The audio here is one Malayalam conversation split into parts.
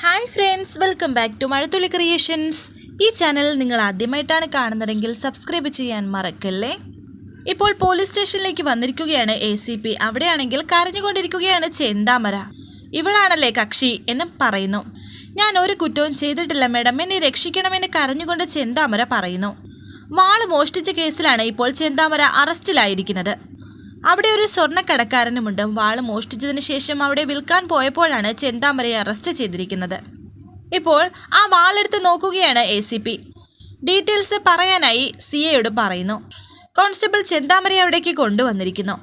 Hi friends welcome back to Mazhathulli creations ഈ ചാനൽ നിങ്ങൾ ആദ്യമായിട്ടാണ് കാണുന്നതെങ്കിൽ സബ്സ്ക്രൈബ് ചെയ്യാൻ മറക്കല്ലേ? ഇപ്പോൾ പോലീസ് സ്റ്റേഷനിലേക്ക് വന്നിരിക്കുകയാണ് എ സി പി അവിടെയാണെങ്കിൽ കരഞ്ഞുകൊണ്ടിരിക്കുകയാണ് ചെന്താമര. ഇവളാണല്ലേ കക്ഷി എന്ന് പറയുന്നു. ഞാൻ ഒരു കുറ്റവും ചെയ്തിട്ടില്ല മാഡം എന്നെ രക്ഷിക്കണമെന്ന് കരഞ്ഞുകൊണ്ട് ചെന്താമര പറയുന്നു. വാൾ മോഷ്ടിച്ച കേസിലാണ് ഇപ്പോൾ ചെന്താമര അറസ്റ്റിലായിരിക്കുന്നത് അവിടെ ഒരു സ്വർണക്കടക്കാരനുമുണ്ട്. വാൾ മോഷ്ടിച്ചതിന് ശേഷം അവിടെ വിൽക്കാൻ പോയപ്പോഴാണ് ചെന്താമരയെ അറസ്റ്റ് ചെയ്തിരിക്കുന്നത്. ഇപ്പോൾ ആ വാളെടുത്ത് നോക്കുകയാണ് എ സി പി. ഡീറ്റെയിൽസ് പറയാനായി സി എയോട് പറയുന്നു. കോൺസ്റ്റബിൾ ചെന്താമരയെ അവിടേക്ക് കൊണ്ടുവന്നിരിക്കുന്നു.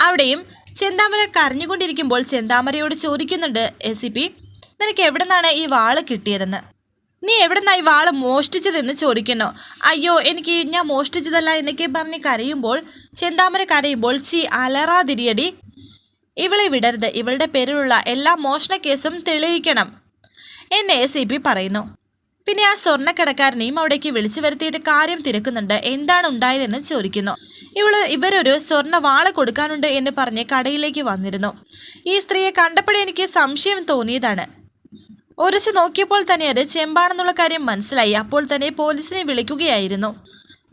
അവിടെയും ചെന്താമര കരഞ്ഞുകൊണ്ടിരിക്കുമ്പോൾ ചെന്താമരയോട് ചോദിക്കുന്നുണ്ട് എ സി പി നിനക്ക് എവിടെ നിന്നാണ് ഈ വാൾ കിട്ടിയതെന്ന്? നീ എവിടെ നിന്നാ ഈ വാൾ മോഷ്ടിച്ചതെന്ന് ചോദിക്കുന്നു? അയ്യോ എനിക്ക് ഞാൻ മോഷ്ടിച്ചതല്ല എന്നൊക്കെ പറഞ്ഞ് കരയുമ്പോൾ ചെന്താമര കരയുമ്പോൾ ചി അലറാതിരിയടി. ഇവളെ വിടരുത്. ഇവളുടെ പേരിലുള്ള എല്ലാ മോഷണ കേസും തെളിയിക്കണം. എന്ന് എ സി പി പറയുന്നു. പിന്നെ ആ സ്വർണക്കടക്കാരനെയും അവിടേക്ക് വിളിച്ചു വരുത്തിയിട്ട് കാര്യം തിരക്കുന്നുണ്ട്. എന്താണ് ഉണ്ടായതെന്ന് ചോദിക്കുന്നു. ഇവൾ ഇവരൊരു സ്വർണ വാള കൊടുക്കാനുണ്ട് എന്ന് പറഞ്ഞ് കടയിലേക്ക് വന്നിരുന്നു. ഈ സ്ത്രീയെ കണ്ടപ്പോഴേ എനിക്ക് സംശയം തോന്നിയതാണ്. ഒരച്ച് നോക്കിയപ്പോൾ തന്നെ അത് ചെമ്പാണെന്നുള്ള കാര്യം മനസ്സിലായി. അപ്പോൾ തന്നെ പോലീസിനെ വിളിക്കുകയായിരുന്നു.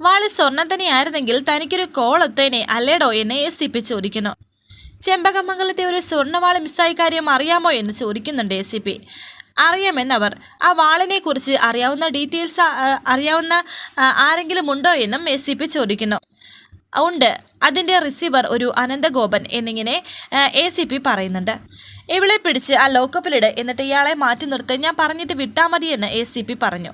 വാൾ സ്വർണം തന്നെയായിരുന്നെങ്കിൽ തനിക്കൊരു കോൾ ഒത്തേനെ അല്ലേടോ എന്നെ എസ് സി പി ചോദിക്കുന്നു. ചെമ്പകമംഗലത്തെ ഒരു സ്വർണവാൾ മിസ്സായ കാര്യം അറിയാമോ എന്ന് ചോദിക്കുന്നുണ്ട് എസ് സി പി അറിയാമെന്നവർ ആ വാളിനെ കുറിച്ച് അറിയാവുന്ന ഡീറ്റെയിൽസ് അറിയാവുന്ന ആരെങ്കിലും ഉണ്ടോ എന്നും എസ് സി പി ചോദിക്കുന്നു. ഉണ്ട്. അതിന്റെ റിസീവർ ഒരു അനന്തഗോപൻ എന്നിങ്ങനെ എ സി പി പറയുന്നുണ്ട്. ഇവളെ പിടിച്ച് ആ ലോക്കപ്പിലിട് എന്നിട്ട് ഇയാളെ മാറ്റി നിർത്തി ഞാൻ പറഞ്ഞിട്ട് വിട്ടാൽ എന്ന് എ സി പി പറഞ്ഞു.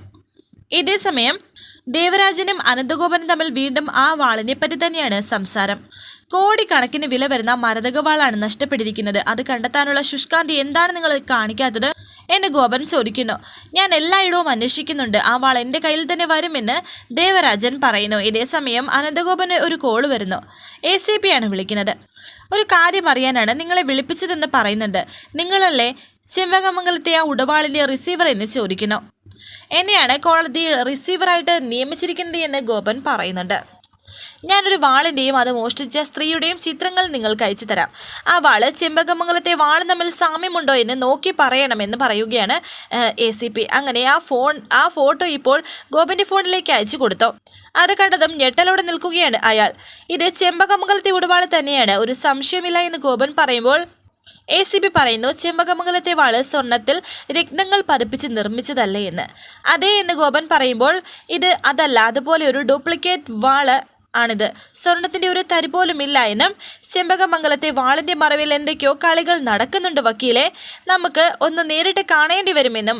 ഇതേസമയം ദേവരാജനും അനന്തഗോപനും തമ്മിൽ വീണ്ടും ആ വാളിനെ പറ്റി തന്നെയാണ് സംസാരം. കോടിക്കണക്കിന് വില വരുന്ന മരതകവാളാണ് നഷ്ടപ്പെട്ടിരിക്കുന്നത്. അത് കണ്ടെത്താനുള്ള ശുഷ്കാന്തി എന്താണ് നിങ്ങൾ കാണിക്കാത്തത്? എന്ന് ഗോപൻ ചോദിക്കുന്നു. ഞാൻ എല്ലായിടവും അന്വേഷിക്കുന്നുണ്ട്. ആ വാൾ എന്റെ കയ്യിൽ തന്നെ വരുമെന്ന് ദേവരാജൻ പറയുന്നു. ഇതേസമയം അനന്തഗോപന് ഒരു കോൾ വരുന്നു. എ സി പി ആണ് വിളിക്കുന്നത്. ഒരു കാര്യം അറിയാനാണ് നിങ്ങളെ വിളിപ്പിച്ചതെന്ന് പറയുന്നുണ്ട്. നിങ്ങളല്ലേ ചെമ്പകമംഗലത്തെ ആ ഉടവാളിന്റെ റിസീവർ എന്ന് ചോദിക്കുന്നു. എന്നെയാണ് കോടതി റിസീവറായിട്ട് നിയമിച്ചിരിക്കുന്നത് എന്ന് ഗോപൻ പറയുന്നുണ്ട്. ഞാനൊരു വാളിന്റെയും അത് മോഷ്ടിച്ച സ്ത്രീയുടെയും ചിത്രങ്ങൾ നിങ്ങൾക്ക് അയച്ചു തരാം. ആ വാൾ ചെമ്പകമംഗലത്തെ വാൾ തമ്മിൽ സാമ്യമുണ്ടോ എന്ന് നോക്കി പറയണമെന്ന് പറയുകയാണ് എ സി പി. അങ്ങനെ ആ ഫോൺ ആ ഫോട്ടോ ഇപ്പോൾ ഗോപന്റെ ഫോണിലേക്ക് അയച്ചു കൊടുത്തു. അത് കണ്ടതും ഞെട്ടലോടെ നിൽക്കുകയാണ് അയാൾ. ഇത് ചെമ്പകമംഗലത്തെ ഉടവാൾ തന്നെയാണ്. ഒരു സംശയമില്ല എന്ന് ഗോപൻ പറയുമ്പോൾ എ സി ബി പറയുന്നു ചെമ്പകമംഗലത്തെ വാൾ സ്വർണത്തിൽ രത്നങ്ങൾ പതിപ്പിച്ച് നിർമ്മിച്ചതല്ലേ എന്ന്. അതേ എന്ന് ഗോപൻ പറയുമ്പോൾ ഇത് അതല്ല അതുപോലെ ഒരു ഡ്യൂപ്ലിക്കേറ്റ് വാൾ ആണിത്. സ്വർണത്തിന്റെ ഒരു തരി പോലും ഇല്ല എന്നും ചെമ്പകമംഗലത്തെ വാളിന്റെ മറവിൽ എന്തൊക്കെയോ കളികൾ നടക്കുന്നുണ്ട് വക്കീലെ. നമുക്ക് ഒന്ന് നേരിട്ട് കാണേണ്ടി വരുമെന്നും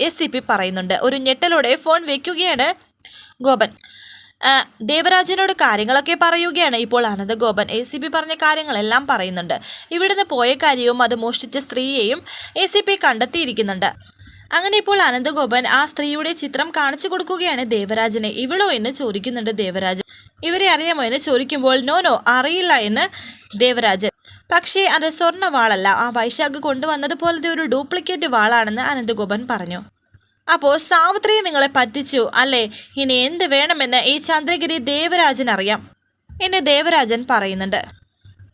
എസ് സി പി പറയുന്നുണ്ട്. ഒരു ഞെട്ടലോടെ ഫോൺ വെക്കുകയാണ് ഗോപൻ. ദേവരാജനോട് കാര്യങ്ങളൊക്കെ പറയുകയാണ്. ഇപ്പോൾ അനന്തഗോപൻ എ സി പി പറഞ്ഞ കാര്യങ്ങളെല്ലാം പറയുന്നുണ്ട്. ഇവിടുന്ന് പോയ കാര്യവും അത് മോഷ്ടിച്ച സ്ത്രീയെയും എ സി പി കണ്ടെത്തിയിരിക്കുന്നുണ്ട്. അങ്ങനെ ഇപ്പോൾ അനന്തഗോപൻ ആ സ്ത്രീയുടെ ചിത്രം കാണിച്ചു കൊടുക്കുകയാണ് ദേവരാജനെ. ഇവളോ എന്ന് ചോദിക്കുന്നുണ്ട് ദേവരാജൻ. ഇവരെ അറിയാമോ എന്ന് ചോദിക്കുമ്പോൾ നോ നോ അറിയില്ല എന്ന് ദേവരാജൻ. പക്ഷേ അത് സ്വർണ വാളല്ല. ആ വൈശാഖ് കൊണ്ടുവന്നതുപോലത്തെ ഒരു ഡ്യൂപ്ലിക്കേറ്റ് വാളാണെന്ന് അനന്തഗോപൻ പറഞ്ഞു. അപ്പോൾ സാവിത്രിയെ നിങ്ങളെ പറ്റിച്ചു അല്ലേ? ഇനി എന്ത് വേണമെന്ന് ഈ ചന്ദ്രഗിരി ദേവരാജൻ അറിയാം എന്ന് ദേവരാജൻ പറയുന്നുണ്ട്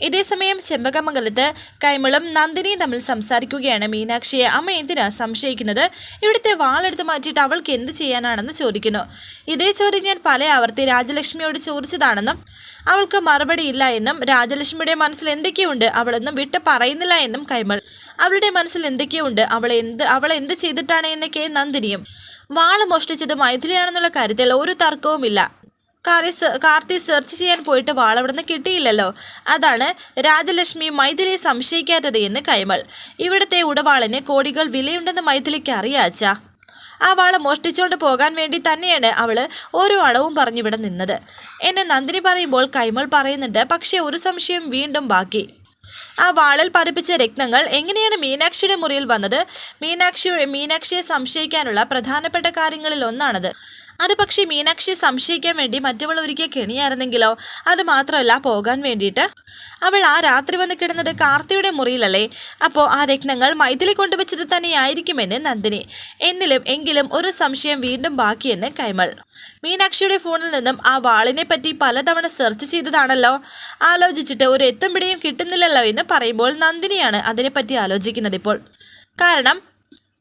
ഇതേസമയം ചെമ്പകമംഗലത്ത് കൈമളും നന്ദിനിയും തമ്മിൽ സംസാരിക്കുകയാണ്. മീനാക്ഷിയെ അമ്മ എന്തിനാ സംശയിക്കുന്നത്? ഇവിടുത്തെ വാളെടുത്ത് മാറ്റിയിട്ട് അവൾക്ക് എന്ത് ചെയ്യാനാണെന്ന് ചോദിക്കുന്നു. ഇതേ ചോദ്യം ഞാൻ പല ആവർത്തി രാജലക്ഷ്മിയോട് ചോദിച്ചതാണെന്നും അവൾക്ക് മറുപടി ഇല്ല എന്നും രാജലക്ഷ്മിയുടെ മനസ്സിൽ എന്തൊക്കെയുണ്ട്? അവളൊന്നും വിട്ട് പറയുന്നില്ല എന്നും കൈമൾ. അവളുടെ മനസ്സിൽ എന്തൊക്കെയുണ്ട്? അവൾ എന്ത് അവൾ എന്ത് ചെയ്തിട്ടാണ് എന്നൊക്കെ നന്ദിനിയും. വാൾ മോഷ്ടിച്ചത് മൈഥിലിയാണെന്നുള്ള കാര്യത്തിൽ ഒരു തർക്കവുമില്ല. കാറി കാർത്തി സെർച്ച് ചെയ്യാൻ പോയിട്ട് വാൾ കിട്ടിയില്ലല്ലോ. അതാണ് രാജലക്ഷ്മി മൈഥിലിയെ സംശയിക്കാത്തത് എന്ന് കൈമൾ. ഇവിടുത്തെ ഉടവാളിന് കോടികൾ വിലയുണ്ടെന്ന് മൈഥിലിക്ക് അറിയാച്ച. ആ വാള മോഷ്ടിച്ചുകൊണ്ട് പോകാൻ വേണ്ടി തന്നെയാണ് അവൾ ഓരോ അടവും പറഞ്ഞിവിടെ നിന്നത്. എന്നെ നന്ദിനി പറയുമ്പോൾ കൈമൾ പറയുന്നുണ്ട് പക്ഷേ ഒരു സംശയം വീണ്ടും ബാക്കി. ആ വാളിൽ പതിപ്പിച്ച രക്തങ്ങൾ എങ്ങനെയാണ് മീനാക്ഷിയുടെ മുറിയിൽ വന്നത്? മീനാക്ഷിയുടെ മീനാക്ഷിയെ സംശയിക്കാനുള്ള പ്രധാനപ്പെട്ട കാര്യങ്ങളിൽ ഒന്നാണത്. അത് പക്ഷേ മീനാക്ഷിയെ സംശയിക്കാൻ വേണ്ടി മറ്റവൾ ഒരുക്കിയ കെണിയായിരുന്നെങ്കിലോ? അത് മാത്രമല്ല പോകാൻ വേണ്ടിയിട്ട്. അവൾ ആ രാത്രി വന്ന് കിടന്നത് കാർത്തിയുടെ മുറിയിലല്ലേ? അപ്പോൾ ആ രത്നങ്ങൾ മൈഥിലി കൊണ്ടുവച്ചത് തന്നെയായിരിക്കുമെന്ന് നന്ദിനി. എന്നിലും എങ്കിലും ഒരു സംശയം വീണ്ടും ബാക്കിയെന്ന് കൈമൾ. മീനാക്ഷിയുടെ ഫോണിൽ നിന്നും ആ വാളിനെ പറ്റി പലതവണ സെർച്ച് ചെയ്തതാണല്ലോ. ആലോചിച്ചിട്ട് ഒരു എത്തും പിടിയും കിട്ടുന്നില്ലല്ലോ എന്ന് പറയുമ്പോൾ നന്ദിനിയാണ് അതിനെപ്പറ്റി ആലോചിക്കുന്നത് ഇപ്പോൾ. കാരണം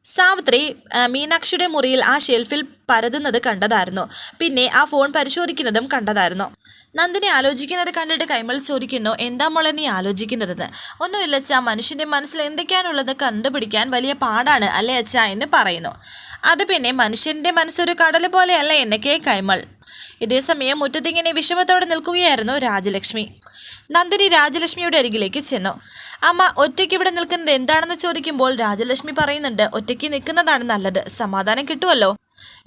സാവിത്രി മീനാക്ഷിയുടെ മുറിയിൽ ആ ഷെൽഫിൽ പരതുന്നത് കണ്ടതായിരുന്നു. പിന്നെ ആ ഫോൺ പരിശോധിക്കുന്നതും കണ്ടതായിരുന്നു. നന്ദിനി ആലോചിക്കുന്നത് കണ്ടിട്ട് കൈമൾ ചോദിക്കുന്നു എന്താ മോളെ നീ ആലോചിക്കുന്നതെന്ന്? ഒന്നുമില്ല അച്ഛാ മനുഷ്യന്റെ മനസ്സിൽ എന്തൊക്കെയാണുള്ളത് കണ്ടുപിടിക്കാൻ വലിയ പാടാണ് അല്ലേ അച്ഛാ? എന്ന് പറയുന്നു. അത് പിന്നെ മനുഷ്യന്റെ മനസ്സൊരു കടൽ പോലെയല്ല എന്നൊക്കെ കൈമൾ ഇതേസമയം മുറ്റത്തിങ്ങനെ വിഷമത്തോടെ നിൽക്കുകയായിരുന്നു രാജലക്ഷ്മി. നന്ദിനി രാജലക്ഷ്മിയുടെ അരികിലേക്ക് ചെന്നു. അമ്മ ഒറ്റയ്ക്ക് ഇവിടെ നിൽക്കുന്നത് എന്താണെന്ന് ചോദിക്കുമ്പോൾ രാജലക്ഷ്മി പറയുന്നുണ്ട് ഒറ്റയ്ക്ക് നിൽക്കുന്നതാണ് നല്ലത് സമാധാനം കിട്ടുമല്ലോ.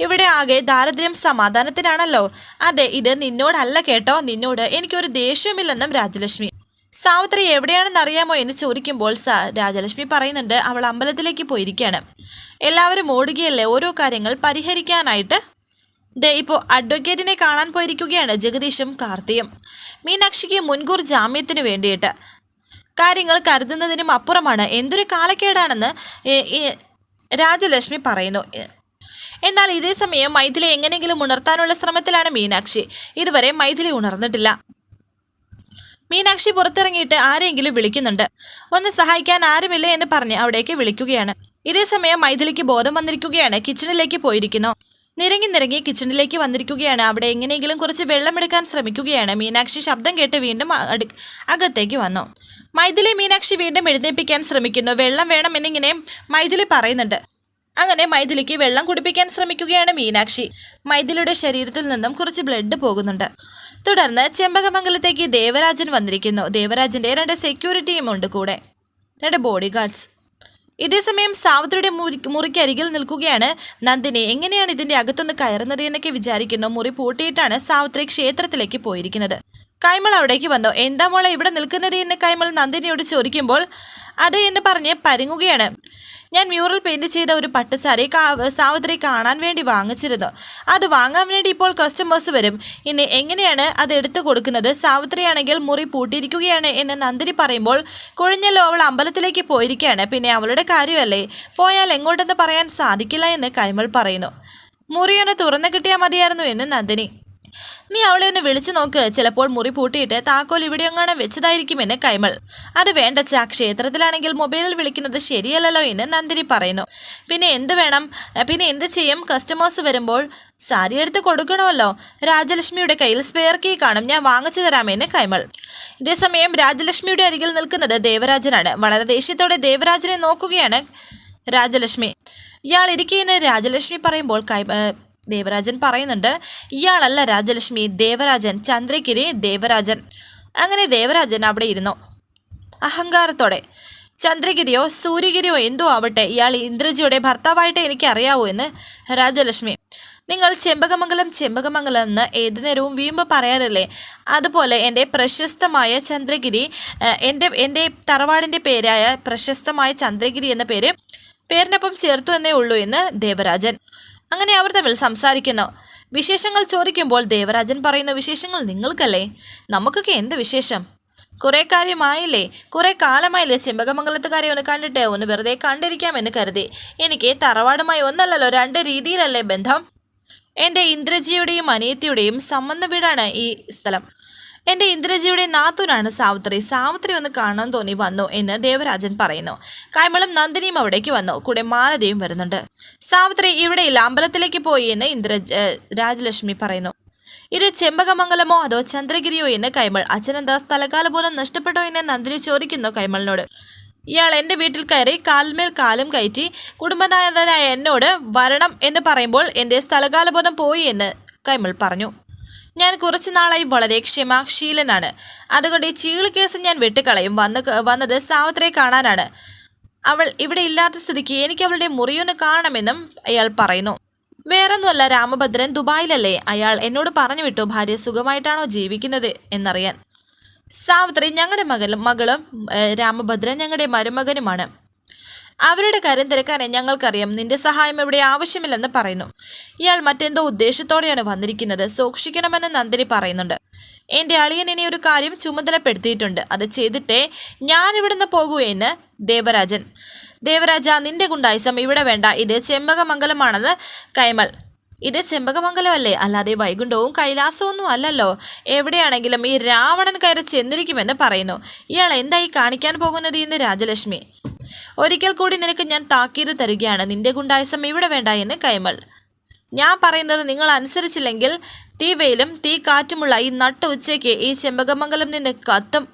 ഇവിടെ ആകെ ദാരിദ്ര്യം സമാധാനത്തിനാണല്ലോ. അതെ ഇത് നിന്നോടല്ല കേട്ടോ നിന്നോട് എനിക്കൊരു ദേഷ്യമില്ലെന്നും രാജലക്ഷ്മി. സാവിത്രി എവിടെയാണെന്ന് അറിയാമോ എന്ന് ചോദിക്കുമ്പോൾ സ രാജലക്ഷ്മി പറയുന്നുണ്ട് അവൾ അമ്പലത്തിലേക്ക് പോയിരിക്കുകയാണ് എല്ലാവരും ഓടുകയല്ലേ ഓരോ കാര്യങ്ങൾ പരിഹരിക്കാനായിട്ട്? ദേ ഇപ്പോൾ അഡ്വക്കേറ്റിനെ കാണാൻ പോയിരിക്കുകയാണ് ജഗദീഷും കാർത്തിയും. മീനാക്ഷിക്ക് മുൻകൂർ ജാമ്യത്തിന് വേണ്ടിയിട്ട്. കാര്യങ്ങൾ കരുതുന്നതിനും അപ്പുറമാണ്. എന്തൊരു കാലക്കേടാണെന്ന് രാജലക്ഷ്മി പറയുന്നു. എന്നാൽ ഇതേ സമയം മൈഥിലി എങ്ങനെയെങ്കിലും ഉണർത്താനുള്ള ശ്രമത്തിലാണ് മീനാക്ഷി. ഇതുവരെ മൈഥിലി ഉണർന്നിട്ടില്ല. മീനാക്ഷി പുറത്തിറങ്ങിയിട്ട് ആരെങ്കിലും വിളിക്കുന്നുണ്ട്. ഒന്ന് സഹായിക്കാൻ ആരുമില്ല എന്ന് പറഞ്ഞ് അവിടേക്ക് വിളിക്കുകയാണ്. ഇതേ സമയം മൈഥിലിക്ക് ബോധം വന്നിരിക്കുകയാണ്. കിച്ചണിലേക്ക് പോയിരിക്കുന്നു. നിരങ്ങി നിരങ്ങി കിച്ചണിലേക്ക് വന്നിരിക്കുകയാണ്. അവിടെ എങ്ങനെയെങ്കിലും കുറച്ച് വെള്ളമെടുക്കാൻ ശ്രമിക്കുകയാണ്. മീനാക്ഷി ശബ്ദം കേട്ട് വീണ്ടും അകത്തേക്ക് വന്നു. മൈഥിലി മീനാക്ഷി വീണ്ടും എഴുന്നേൽപ്പിക്കാൻ ശ്രമിക്കുന്നു. വെള്ളം വേണം എന്നിങ്ങനെ മൈഥിലി പറയുന്നുണ്ട്. അങ്ങനെ മൈഥിലിക്ക് വെള്ളം കുടിപ്പിക്കാൻ ശ്രമിക്കുകയാണ് മീനാക്ഷി. മൈഥിലിയുടെ ശരീരത്തിൽ നിന്നും കുറച്ച് ബ്ലഡ് പോകുന്നുണ്ട്. തുടർന്ന് ചെമ്പകമംഗലത്തേക്ക് ദേവരാജൻ വന്നിരിക്കുന്നു. ദേവരാജന്റെ രണ്ട് സെക്യൂരിറ്റിയും ഉണ്ട് കൂടെ. രണ്ട് ബോഡി ഗാർഡ്സ് ഇതേസമയം സാവിത്രിയുടെ മുറിക്ക് മുറിക്കരികിൽ നിൽക്കുകയാണ് നന്ദിനി. എങ്ങനെയാണ് ഇതിന്റെ അകത്തൊന്ന് കയറുന്നത് എന്നൊക്കെ വിചാരിക്കുന്നു. മുറി പൂട്ടിയിട്ടാണ് സാവിത്രി ക്ഷേത്രത്തിലേക്ക് പോയിരിക്കുന്നത്. കൈമൾ അവിടേക്ക് വന്നു. എന്താ മോളെ ഇവിടെ നിൽക്കുന്നത്? എന്ന് കൈമൾ നന്ദിനിയോട് ചോദിക്കുമ്പോൾ അത് എന്ന് പറഞ്ഞ് പരുങ്ങുകയാണ്. ഞാൻ മ്യൂറൽ പെയിന്റ് ചെയ്ത ഒരു പട്ടുസാരി സാവിത്രി കാണാൻ വേണ്ടി വാങ്ങിച്ചിരുന്നു. അത് വാങ്ങാൻ വേണ്ടി ഇപ്പോൾ കസ്റ്റമേഴ്സ് വരും. ഇനി എങ്ങനെയാണ് അത് എടുത്തു കൊടുക്കുന്നത്? സാവിത്രിയാണെങ്കിൽ മുറി പൂട്ടിയിരിക്കുകയാണ് എന്ന് നന്ദിനി പറയുമ്പോൾ കുഴിഞ്ഞല്ലോ അവൾ അമ്പലത്തിലേക്ക് പോയിരിക്കുകയാണ്. പിന്നെ അവളുടെ കാര്യമല്ലേ? പോയാൽ എങ്ങോട്ടെന്ന് പറയാൻ സാധിക്കില്ല എന്ന് കൈമൾ പറയുന്നു. മുറിയൊന്ന് തുറന്നു കിട്ടിയാൽ മതിയായിരുന്നു എന്ന് നന്ദിനി നീ അവളെ ഒന്ന് വിളിച്ചു നോക്ക്. ചിലപ്പോൾ മുറി പൂട്ടിയിട്ട് താക്കോൽ ഇവിടെയെങ്ങാനും വെച്ചതായിരിക്കുമെന്ന് കൈമൾ. അത് വേണ്ടച്ച ക്ഷേത്രത്തിലാണെങ്കിൽ മൊബൈലിൽ വിളിക്കുന്നത് ശരിയല്ലല്ലോ എന്ന് നന്ദിനി പറയുന്നു. പിന്നെ എന്ത് വേണം? പിന്നെ എന്ത് ചെയ്യും? കസ്റ്റമേഴ്സ് വരുമ്പോൾ സാരി എടുത്ത് കൊടുക്കണമല്ലോ. രാജലക്ഷ്മിയുടെ കയ്യിൽ സ്പെയർ കീ കാണും. ഞാൻ വാങ്ങിച്ചു തരാമെന്ന് കൈമൾ. ഇതേസമയം രാജലക്ഷ്മിയുടെ അരികിൽ നിൽക്കുന്നത് ദേവരാജനാണ്. വളരെ ദേഷ്യത്തോടെ ദേവരാജനെ നോക്കുകയാണ് രാജലക്ഷ്മി. ഇയാൾ ഇരിക്കുന്ന രാജലക്ഷ്മി പറയുമ്പോൾ കൈ ഏഹ് ദേവരാജൻ പറയുന്നുണ്ട് ഇയാളല്ല രാജലക്ഷ്മി ദേവരാജൻ ചന്ദ്രഗിരി ദേവരാജൻ. അങ്ങനെ ദേവരാജൻ അവിടെ ഇരുന്നു. അഹങ്കാരത്തോടെ ചന്ദ്രഗിരിയോ സൂര്യഗിരിയോ എന്തോ ആവട്ടെ ഇയാൾ ഇന്ദ്രജിയുടെ ഭർത്താവായിട്ട് എനിക്ക് അറിയാവൂ എന്ന് രാജലക്ഷ്മി. നിങ്ങൾ ചെമ്പകമംഗലം ചെമ്പകമംഗലം എന്ന് ഏതു നേരവും വീമ്പ് പറയാറില്ലേ? അതുപോലെ എന്റെ പ്രശസ്തമായ ചന്ദ്രഗിരി എന്റെ എന്റെ തറവാടിന്റെ പേരായ പ്രശസ്തമായ ചന്ദ്രഗിരി എന്ന പേര് പേരിനൊപ്പം ചേർത്തു എന്നേ ഉള്ളൂ എന്ന് ദേവരാജൻ. അങ്ങനെ അവർ തമ്മിൽ സംസാരിക്കുന്നു. വിശേഷങ്ങൾ ചോദിക്കുമ്പോൾ ദേവരാജൻ പറയുന്ന വിശേഷങ്ങൾ നിങ്ങൾക്കല്ലേ? നമുക്കൊക്കെ എന്ത് വിശേഷം? കുറെ കാര്യമായില്ലേ? കുറെ കാലമായില്ലേ ചെമ്പകമംഗലത്തുകാരെ ഒന്ന് കണ്ടിട്ട് ഒന്ന് വെറുതെ കണ്ടിരിക്കാമെന്ന് കരുതി. എനിക്ക് തറവാടുമായി ഒന്നല്ലല്ലോ രണ്ട് രീതിയിലല്ലേ ബന്ധം? എന്റെ ഇന്ദ്രജിയുടെയും അനിയത്തിയുടെയും സമ്മന്ന വീടാണ് ഈ സ്ഥലം. എന്റെ ഇന്ദ്രജിയുടെ നാത്തൂനാണ് സാവിത്രി. സാവിത്രി ഒന്ന് കാണാൻ തോന്നി വന്നു എന്ന് ദേവരാജൻ പറയുന്നു. കൈമളും നന്ദിനിയും അവിടേക്ക് വന്നു. കൂടെ മാലതിയും വരുന്നുണ്ട്. സാവിത്രി ഇവിടെയില്ല അമ്പലത്തിലേക്ക് പോയി എന്ന് ഇന്ദ്ര രാജലക്ഷ്മി പറയുന്നു. ഇത് ചെമ്പകമംഗലമോ അതോ ചന്ദ്രഗിരിയോ എന്ന് കൈമൾ. അച്ഛനെന്താ സ്ഥലകാല പോലും നഷ്ടപ്പെട്ടോ എന്ന് നന്ദിനി ചോദിക്കുന്നു കൈമളിനോട്. ഇയാൾ എന്റെ വീട്ടിൽ കയറി കാൽമേൽ കാലും കയറ്റി കുടുംബനാഥനായ എന്നോട് വരണം എന്ന് പറയുമ്പോൾ എന്റെ സ്ഥലകാലബോധം പോയി എന്ന് കൈമൾ പറഞ്ഞു. ഞാൻ കുറച്ച് നാളായി വളരെ ക്ഷമാശീലനാണ്. അതുകൊണ്ട് ഈ ചീൾ കേസ് ഞാൻ വെട്ടിക്കളയും. വന്ന് വന്നത് സാവത്രയെ കാണാനാണ്. അവൾ ഇവിടെ ഇല്ലാത്ത സ്ഥിതിക്ക് എനിക്ക് അവളുടെ മുറിയൊന്ന് കാണണമെന്നും അയാൾ പറയുന്നു. വേറൊന്നുമല്ല രാമഭദ്രൻ ദുബായിലല്ലേ? അയാൾ എന്നോട് പറഞ്ഞു വിട്ടു ഭാര്യ സുഖമായിട്ടാണോ ജീവിക്കുന്നത് എന്നറിയാൻ. സാവിത്രി ഞങ്ങളുടെ മകളും മകളും രാമഭദ്രൻ ഞങ്ങളുടെ മരുമകനുമാണ്. അവരുടെ കാര്യം തിരക്കാനെ ഞങ്ങൾക്കറിയാം. നിന്റെ സഹായം ഇവിടെ ആവശ്യമില്ലെന്ന് പറയുന്നു. ഇയാൾ മറ്റെന്തോ ഉദ്ദേശത്തോടെയാണ് വന്നിരിക്കുന്നത്. സൂക്ഷിക്കണമെന്ന് നന്ദിനി പറയുന്നുണ്ട്. എന്റെ അളിയൻ ഇനി ഒരു കാര്യം ചുമതലപ്പെടുത്തിയിട്ടുണ്ട്. അത് ചെയ്തിട്ടേ ഞാൻ ഇവിടുന്ന് പോകൂ എന്ന് ദേവരാജൻ. ദേവരാജ നിന്റെ ഗുണ്ടായിസം ഇവിടെ വേണ്ട. ഇത് ചെമ്പകമംഗലമാണെന്ന് കൈമൾ. ഇത് ചെമ്പകമംഗലമല്ലേ? അല്ലാതെ വൈകുണ്ഠവും കൈലാസമൊന്നും അല്ലല്ലോ. എവിടെയാണെങ്കിലും ഈ രാവണൻ കയറി ചെന്നിരിക്കുമെന്ന് പറയുന്നു. ഇയാൾ എന്തായി കാണിക്കാൻ പോകുന്നത് ഇന്ന് രാജലക്ഷ്മി? ഒരിക്കൽ കൂടി നിനക്ക് ഞാൻ താക്കീത് തരികയാണ്. നിന്റെ ഗുണ്ടായസം ഇവിടെ വേണ്ട എന്ന് കൈമൾ. ഞാൻ പറയുന്നത് നിങ്ങൾ അനുസരിച്ചില്ലെങ്കിൽ തീ വെയിലും തീ കാറ്റുമുള്ള ഈ നട്ട ഉച്ചയ്ക്ക് ഈ ചെമ്പകമംഗലം നിന്ന് കത്തും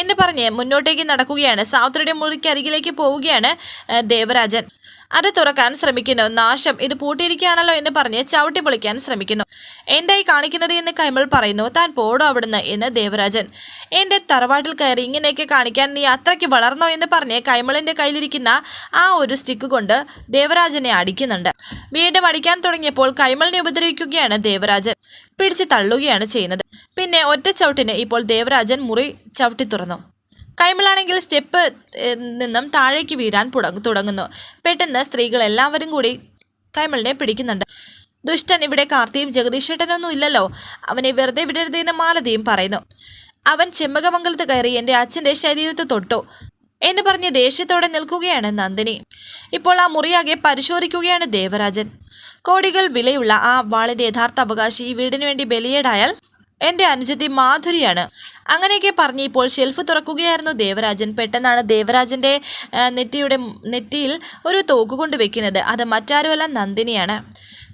എന്ന് പറഞ്ഞ് മുന്നോട്ടേക്ക് നടക്കുകയാണ്. സാവിത്രിയുടെ മുറിക്ക് അരികിലേക്ക് പോവുകയാണ് ദേവരാജൻ. അത് തുറക്കാൻ ശ്രമിക്കുന്നു. നാശം. ഇത് പൂട്ടിയിരിക്കുകയാണല്ലോ എന്ന് പറഞ്ഞ് ചവിട്ടി പൊളിക്കാൻ ശ്രമിക്കുന്നു. എന്തായി കാണിക്കുന്നത് എന്ന് കൈമൾ പറയുന്നു. താൻ പോടോ അവിടുന്ന് എന്ന് ദേവരാജൻ. എന്റെ തറവാട്ടിൽ കയറി ഇങ്ങനെയൊക്കെ കാണിക്കാൻ നീ അത്രയ്ക്ക് വളർന്നോ എന്ന് പറഞ്ഞ് കൈമളിന്റെ കയ്യിലിരിക്കുന്ന ആ ഒരു സ്റ്റിക്ക് കൊണ്ട് ദേവരാജനെ അടിക്കുന്നുണ്ട്. വീണ്ടും അടിക്കാൻ തുടങ്ങിയപ്പോൾ കൈമളിനെ ഉപദ്രവിക്കുകയാണ് ദേവരാജൻ. പിടിച്ച് തള്ളുകയാണ് ചെയ്യുന്നത്. പിന്നെ ഒറ്റ ചവിട്ടിന് ഇപ്പോൾ ദേവരാജൻ മുറി ചവിട്ടി തുറന്നു. കൈമളാണെങ്കിൽ സ്റ്റെപ്പ് നിന്നും താഴേക്ക് വീഴാൻ തുടങ്ങുന്നു. പെട്ടെന്ന് സ്ത്രീകൾ എല്ലാവരും കൂടി കൈമളിനെ പിടിക്കുന്നുണ്ട്. ദുഷ്ടൻ ഇവിടെ കാർത്തിയും ജഗദീഷേട്ടനൊന്നും ഇല്ലല്ലോ. അവനെ വെറുതെ വിടരുതെന്ന് മാലതിയും പറയുന്നു. അവൻ ചെമ്മകമംഗലത്ത് കയറി എന്റെ അച്ഛന്റെ ശരീരത്ത് തൊട്ടു എന്ന് പറഞ്ഞ് ദേഷ്യത്തോടെ നിൽക്കുകയാണ് നന്ദിനി. ഇപ്പോൾ ആ മുറിയാകെ പരിശോധിക്കുകയാണ് ദേവരാജൻ. കോടികൾ വിലയുള്ള ആ വാളിന്റെ യഥാർത്ഥ അവകാശി ഈ വീടിനു വേണ്ടി ബലിയേടായാൽ എന്റെ അനുജത്തി മാധുരിയാണ്. അങ്ങനെയൊക്കെ പറഞ്ഞ് ഇപ്പോൾ ഷെൽഫ് തുറക്കുകയായിരുന്നു ദേവരാജൻ. പെട്ടെന്നാണ് ദേവരാജന്റെ നെറ്റിയുടെ നെറ്റിയിൽ ഒരു തോക്ക് കൊണ്ട് വെക്കുന്നത് അത് മറ്റാരുമല്ല നന്ദിനിയാണ്.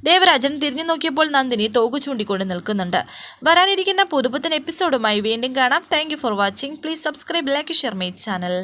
ദേവരാജൻ തിരിഞ്ഞു നോക്കിയപ്പോൾ നന്ദിനി തോക്ക് ചൂണ്ടിക്കൊണ്ട് നിൽക്കുന്നുണ്ട്. വരാനിരിക്കുന്ന പുതുപുത്തൻ എപ്പിസോഡുമായി വീണ്ടും കാണാം. Thank for watching please subscribe like share my channel